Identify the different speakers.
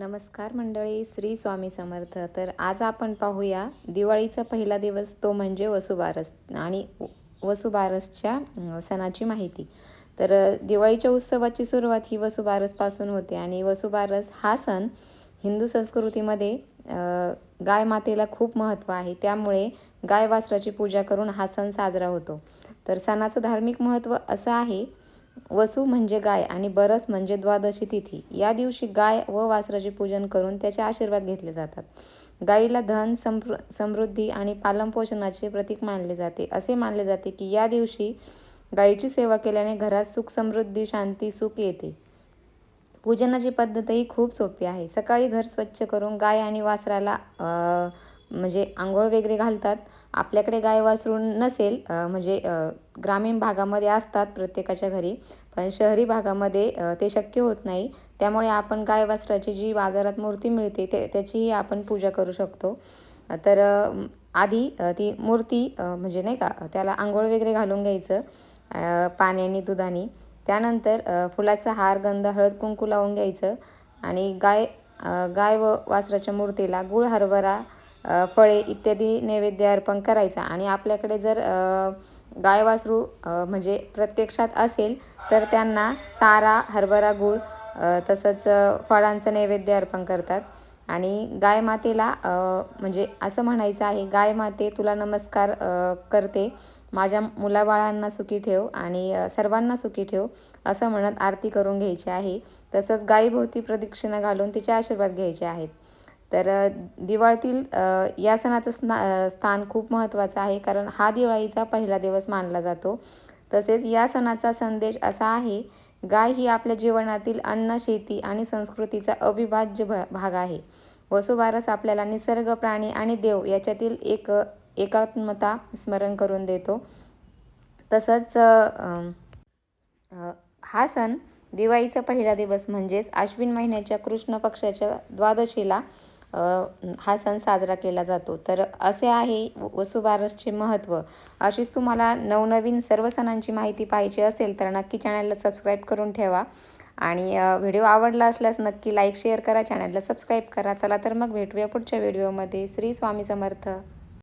Speaker 1: नमस्कार मंडळी श्री स्वामी समर्थ. तर आज आपण पाहूया दिवाळीचा पहिला दिवस तो म्हणजे वसुबारस आणि वसुबारसच्या सणाची माहिती. तर दिवाळीच्या उत्सवाची सुरुवात ही वसुबारसपासून होते आणि वसुबारस हा सण हिंदू संस्कृतीमध्ये गाय मातेला खूप महत्त्व आहे. त्यामुळे गाय वासराची पूजा करून हा सण साजरा होतो. तर सणाचं धार्मिक महत्त्व असं आहे वसू म्हणजे गाय आणि बरस म्हणजे द्वादशी तिथी. या दिवशी गाय व वासराचे पूजन करून त्याचे आशीर्वाद घेतले जातात. गायीला धन समृ समृद्धी आणि पालनपोषणाचे प्रतीक मानले जाते. असे मानले जाते की या दिवशी गायीची सेवा केल्याने घरात सुख समृद्धी शांती सुख येते. पूजनाची पद्धतही खूप सोपी आहे. सकाळी घर स्वच्छ करून गाय आणि वासराला म्हणजे आंघोळ वगैरे घालतात. आपल्याकडे गाय वासरू नसेल म्हणजे ग्रामीण भागामध्ये असतात प्रत्येकाच्या घरी पण शहरी भागामध्ये ते शक्य होत नाही. त्यामुळे आपण गाय वासराची जी बाजारात मूर्ती मिळते ते त्याचीही आपण पूजा करू शकतो. तर आधी ती मूर्ती म्हणजे नाही का त्याला आंघोळ वगैरे घालून घ्यायचं पाण्याने दुधाने. त्यानंतर फुलाचा हार गंध हळद कुंकू लावून घ्यायचं आणि गाय गाय व वासराच्या मूर्तीला गुळ हरभरा फळे इत्यादी नैवेद्य अर्पण करायचा. आणि आपल्याकडे जर गाय वासरू म्हणजे प्रत्यक्षात असेल तर त्यांना चारा हरभरा गुळ तसंच फळांचं नैवेद्य अर्पण करतात. आणि गाय मातेला म्हणजे असं म्हणायचं आहे गाय माते तुला नमस्कार करते. माझ्या मुलाबाळांना सुखी ठेव आणि सर्वांना सुखी ठेव असं म्हणत आरती करून घ्यायची आहे. तसंच गायीभोवती प्रदक्षिणा घालून तिचे आशीर्वाद घ्यायचे आहेत. तर दिवाळीतील या सणाचं स्ना स्थान खूप महत्त्वाचं आहे कारण हा दिवाळीचा पहिला दिवस मानला जातो. तसेच या सणाचा संदेश असा आहे गाय ही आपल्या जीवनातील अन्न शेती आणि संस्कृतीचा अविभाज्य भ भाग आहे. वसुबारस आपल्याला निसर्ग प्राणी आणि देव याच्यातील एक एकात्मता स्मरण करून देतो. तसंच हा सण दिवाळीचा पहिला दिवस म्हणजेच आश्विन महिन्याच्या कृष्ण पक्षाच्या द्वादशीला हा सण साजरा केला जातो. तर असे आहे व- वसुबारसचे महत्त्व अशीच तुम्हाला नवनवीन सर्व सणांची माहिती पाहिजे असेल तर नक्की चॅनलला सबस्क्राईब करून ठेवा. आणि व्हिडिओ आवडला असल्यास नक्की लाईक शेअर करा. चॅनलला सबस्क्राईब करा. चला तर मग भेटूया पुढच्या व्हिडिओमध्ये. श्री स्वामी समर्थ.